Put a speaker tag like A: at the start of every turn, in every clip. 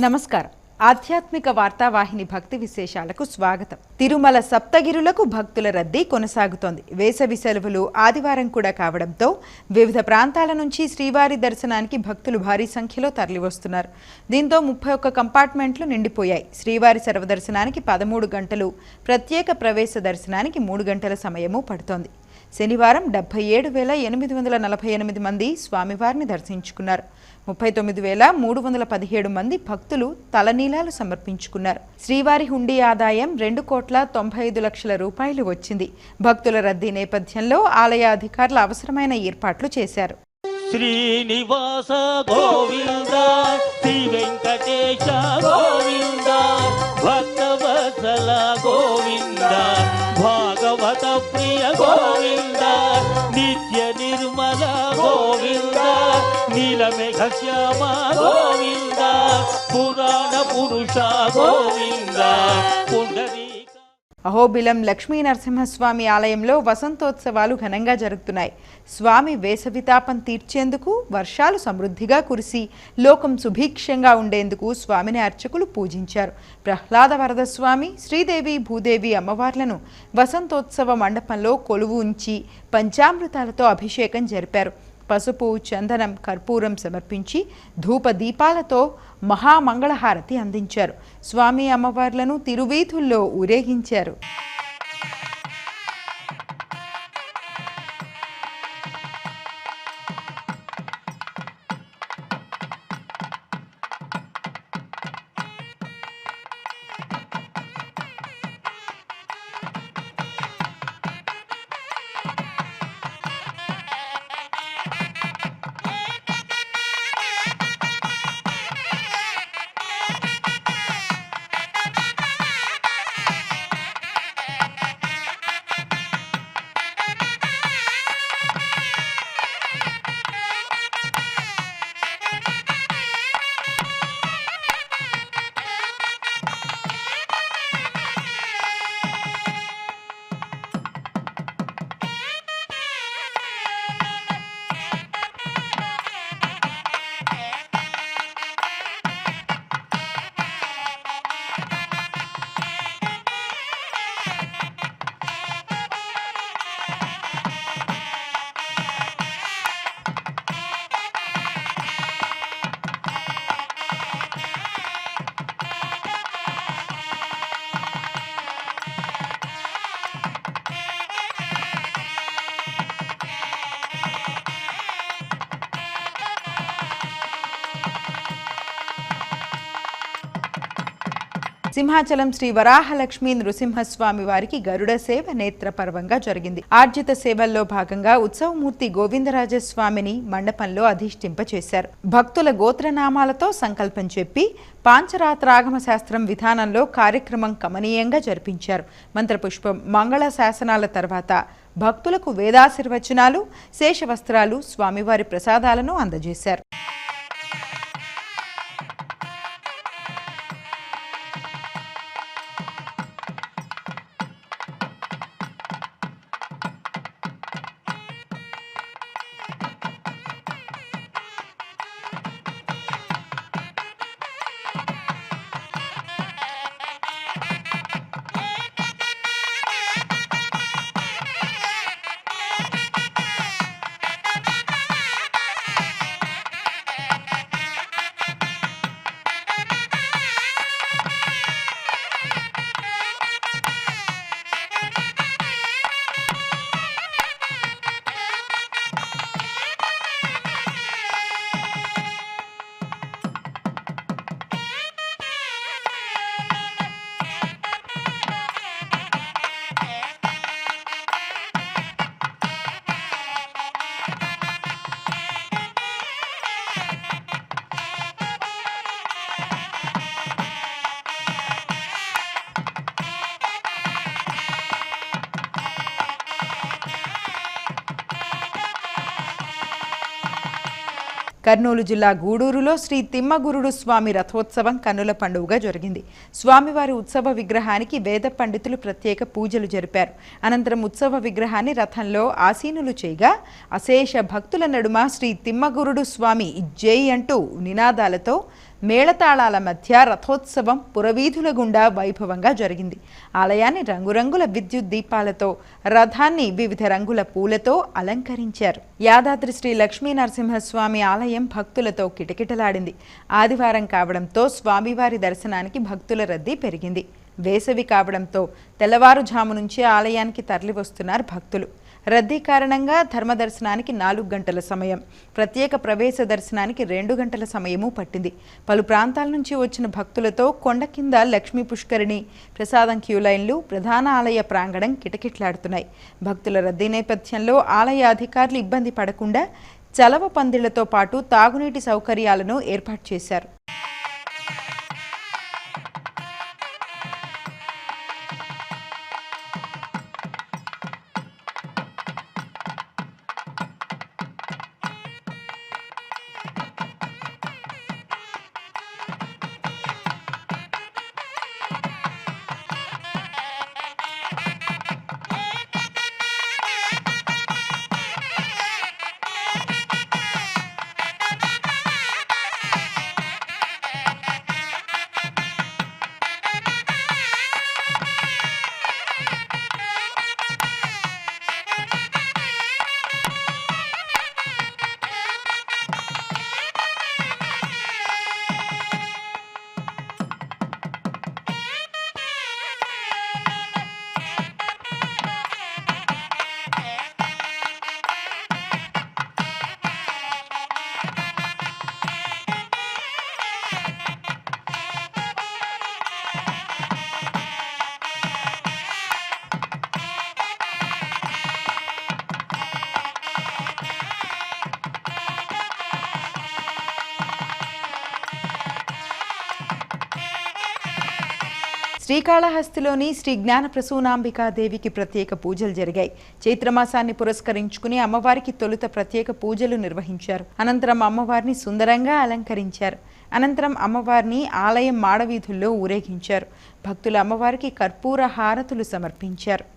A: నమస్కారం. ఆధ్యాత్మిక వార్తావాహిని భక్తి విశేషాలకు స్వాగతం. తిరుమల సప్తగిరులకు భక్తుల రద్దీ కొనసాగుతోంది. వేసవి సెలవులు ఆదివారం కూడా కావడంతో వివిధ ప్రాంతాల నుంచి శ్రీవారి దర్శనానికి భక్తులు భారీ సంఖ్యలో తరలివస్తున్నారు. దీంతో ముప్పై ఒక్క కంపార్ట్మెంట్లు నిండిపోయాయి. శ్రీవారి సర్వదర్శనానికి పదమూడు గంటలు ప్రత్యేక ప్రవేశ దర్శనానికి మూడు గంటల సమయము పడుతోంది. శనివారం డెబ్బై ఏడు వేల ఎనిమిది వందల నలభై ఎనిమిది మంది స్వామివారిని దర్శించుకున్నారు. ముప్పై తొమ్మిది వేల మూడు వందల పదిహేడు మంది భక్తులు తలనీలాలు సమర్పించుకున్నారు. శ్రీవారి హుండీ ఆదాయం రెండు కోట్ల తొంభై ఐదు లక్షల రూపాయలు వచ్చింది. భక్తుల రద్దీ నేపథ్యంలో ఆలయ అధికారులు అవసరమైన ఏర్పాట్లు చేశారు.
B: శ్రీనివాస గోవింద శ్రీ వెంకటేశ గోవింద భక్తవత్సల గోవింద భాగవత ప్రియ గోవింద. నిత్య నిర్మల గోవింద నీలమేఘ శ్యామ గోవింద పురాణ పురుష గోవింద పుండరి
A: అహోబిలం లక్ష్మీ నరసింహస్వామి ఆలయంలో వసంతోత్సవాలు ఘనంగా జరుగుతున్నాయి. స్వామి వేసవితాపం తీర్చేందుకు వర్షాలు సమృద్ధిగా కురిసి లోకం సుభిక్షంగా ఉండేందుకు స్వామిని అర్చకులు పూజించారు. ప్రహ్లాద వరద స్వామి శ్రీదేవి భూదేవి అమ్మవార్లను వసంతోత్సవ మండపంలో కొలువు ఉంచి పంచామృతాలతో అభిషేకం జరిపారు. పసుపు చందనం కర్పూరం సమర్పించి ధూప దీపాలతో మహామంగళహారతి అందించారు. స్వామి అమ్మవార్లను తిరువీధుల్లో ఊరేగించారు. సింహాచలం శ్రీ వరాహలక్ష్మీ నృసింహస్వామి వారికి గరుడ సేవ నేత్ర పర్వంగా జరిగింది. ఆర్జిత సేవల్లో భాగంగా ఉత్సవమూర్తి గోవిందరాజస్వామిని మండపంలో అధిష్ఠింపచేశారు. భక్తుల గోత్రనామాలతో సంకల్పం చెప్పి పాంచరాత్రాగమ శాస్త్రం విధానంలో కార్యక్రమం కమనీయంగా జరిపించారు. మంత్రపుష్పం మంగళ శాసనాల తర్వాత భక్తులకు వేదాశీర్వచనాలు శేషవస్త్రాలు స్వామివారి ప్రసాదాలను అందజేశారు. కర్నూలు జిల్లా గూడూరులో శ్రీ తిమ్మగురుడు స్వామి రథోత్సవం కన్నుల పండుగగా జరిగింది. స్వామివారి ఉత్సవ విగ్రహానికి వేద పండితులు ప్రత్యేక పూజలు జరిపారు. అనంతరం ఉత్సవ విగ్రహాన్ని రథంలో ఆసీనులు చేయగా అశేష భక్తుల నడుమ శ్రీ తిమ్మగురుడు స్వామి జై అంటూ నినాదాలతో మేళతాళాల మధ్య రథోత్సవం పురవీధుల గుండా వైభవంగా జరిగింది. ఆలయాన్ని రంగురంగుల విద్యుత్ దీపాలతో రథాన్ని వివిధ రంగుల పూలతో అలంకరించారు. యాదాద్రి శ్రీ లక్ష్మీ నరసింహస్వామి ఆలయం భక్తులతో కిటకిటలాడింది. ఆదివారం కావడంతో స్వామివారి దర్శనానికి భక్తుల రద్దీ పెరిగింది. వేసవి కావడంతో తెల్లవారుజాము నుంచే ఆలయానికి తరలివస్తున్నారు భక్తులు. రద్దీ కారణంగా ధర్మ దర్శనానికి నాలుగు గంటల సమయం ప్రత్యేక ప్రవేశ దర్శనానికి రెండు గంటల సమయము పట్టింది. పలు ప్రాంతాల నుంచి వచ్చిన భక్తులతో కొండ కింద లక్ష్మీ పుష్కరిణి ప్రసాదం క్యూ లైన్లు ప్రధాన ఆలయ ప్రాంగణం కిటకిట్లాడుతున్నాయి. భక్తుల రద్దీ నేపథ్యంలో ఆలయ అధికారులు ఇబ్బంది పడకుండా చలవ పందిళ్ళతో పాటు తాగునీటి సౌకర్యాలను ఏర్పాటు చేశారు. శ్రీకాళహస్తిలోని శ్రీ జ్ఞానప్రసూనాంబికా దేవికి ప్రత్యేక పూజలు జరిగాయి. చైత్రమాసాన్ని పురస్కరించుకుని అమ్మవారికి తొలుత ప్రత్యేక పూజలు నిర్వహించారు. అనంతరం అమ్మవారిని సుందరంగా అలంకరించారు. అనంతరం అమ్మవారిని ఆలయం మాడవీధుల్లో ఊరేగించారు. భక్తులు అమ్మవారికి కర్పూర హారతులు సమర్పించారు.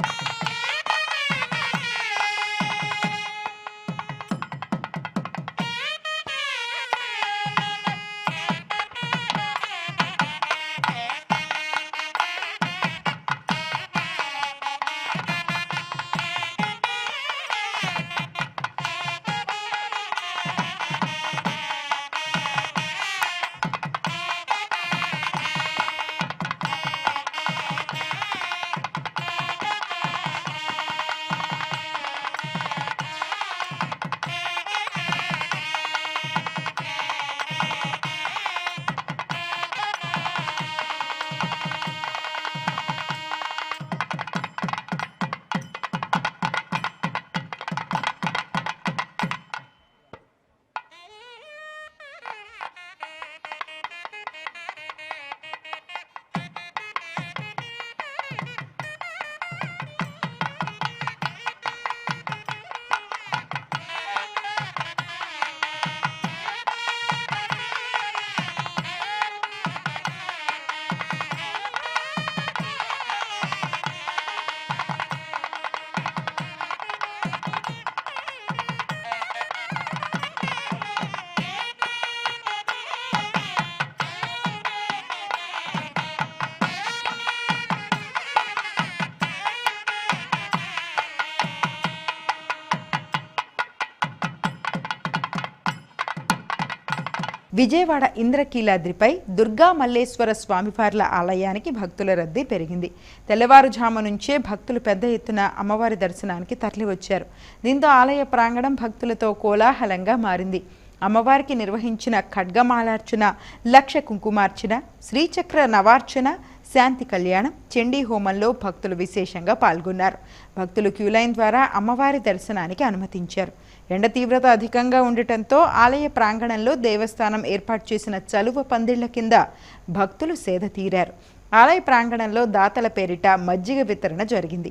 A: Yeah. విజయవాడ ఇంద్రకీలాద్రిపై దుర్గా మల్లేశ్వర స్వామివార్ల ఆలయానికి భక్తుల రద్దీ పెరిగింది. తెల్లవారుజాము నుంచే భక్తులు పెద్ద ఎత్తున అమ్మవారి దర్శనానికి తరలివచ్చారు. దీంతో ఆలయ ప్రాంగణం భక్తులతో కోలాహలంగా మారింది. అమ్మవారికి నిర్వహించిన ఖడ్గమాలార్చన లక్ష కుంకుమార్చన శ్రీచక్ర నవార్చన శాంతి కళ్యాణం చండీ హోమంలో భక్తులు విశేషంగా పాల్గొన్నారు. భక్తులు క్యూలైన్ ద్వారా అమ్మవారి దర్శనానికి అనుమతించారు. ఎండ తీవ్రత అధికంగా ఉండటంతో ఆలయ ప్రాంగణంలో దేవస్థానం ఏర్పాటు చేసిన చలువ పందిళ్ళ కింద భక్తులు సేద తీరారు. ఆలయ ప్రాంగణంలో దాతల పేరిట మజ్జిగ వితరణ జరిగింది.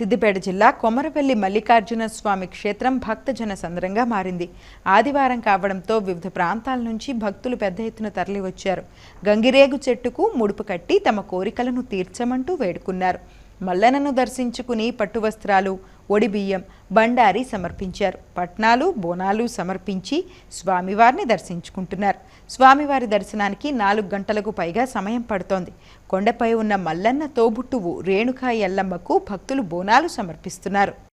A: సిద్దిపేట జిల్లా కొమరవెల్లి మల్లికార్జున స్వామి క్షేత్రం భక్తజన సంద్రంగా మారింది. ఆదివారం కావడంతో వివిధ ప్రాంతాల నుంచి భక్తులు పెద్ద ఎత్తున తరలివచ్చారు. గంగిరేగు చెట్టుకు ముడుపు కట్టి తమ కోరికలను తీర్చమంటూ వేడుకున్నారు. మల్లనను దర్శించుకుని పట్టు వస్త్రాలు ఒడిబియ్యం బండారి సమర్పించారు. పట్నాలు బోనాలు సమర్పించి స్వామివారిని దర్శించుకుంటున్నారు. స్వామివారి దర్శనానికి నాలుగు గంటలకు పైగా సమయం పడుతోంది. కొండపై ఉన్న మల్లన్న తోబుట్టువు రేణుకా ఎల్లమ్మకు భక్తులు బోనాలు సమర్పిస్తున్నారు.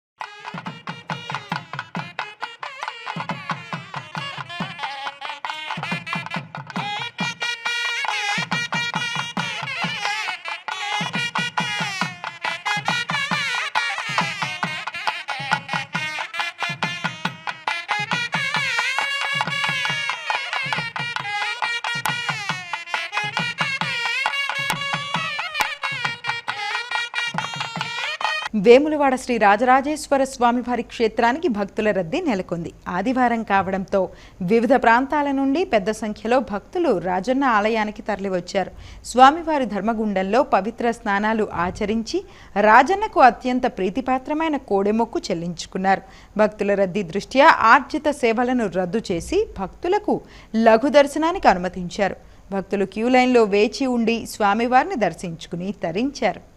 A: వేములవాడ శ్రీ రాజరాజేశ్వర స్వామివారి క్షేత్రానికి భక్తుల రద్దీ నెలకొంది. ఆదివారం కావడంతో వివిధ ప్రాంతాల నుండి పెద్ద సంఖ్యలో భక్తులు రాజన్న ఆలయానికి తరలివచ్చారు. స్వామివారి ధర్మగుండంలో పవిత్ర స్నానాలు ఆచరించి రాజన్నకు అత్యంత ప్రీతిపాత్రమైన కోడెమొక్కు చెల్లించుకున్నారు. భక్తుల రద్దీ దృష్ట్యా ఆర్జిత సేవలను రద్దు చేసి భక్తులకు లఘు దర్శనానికి అనుమతించారు. భక్తులు క్యూ లైన్లో వేచి ఉండి స్వామివారిని దర్శించుకుని తరించారు.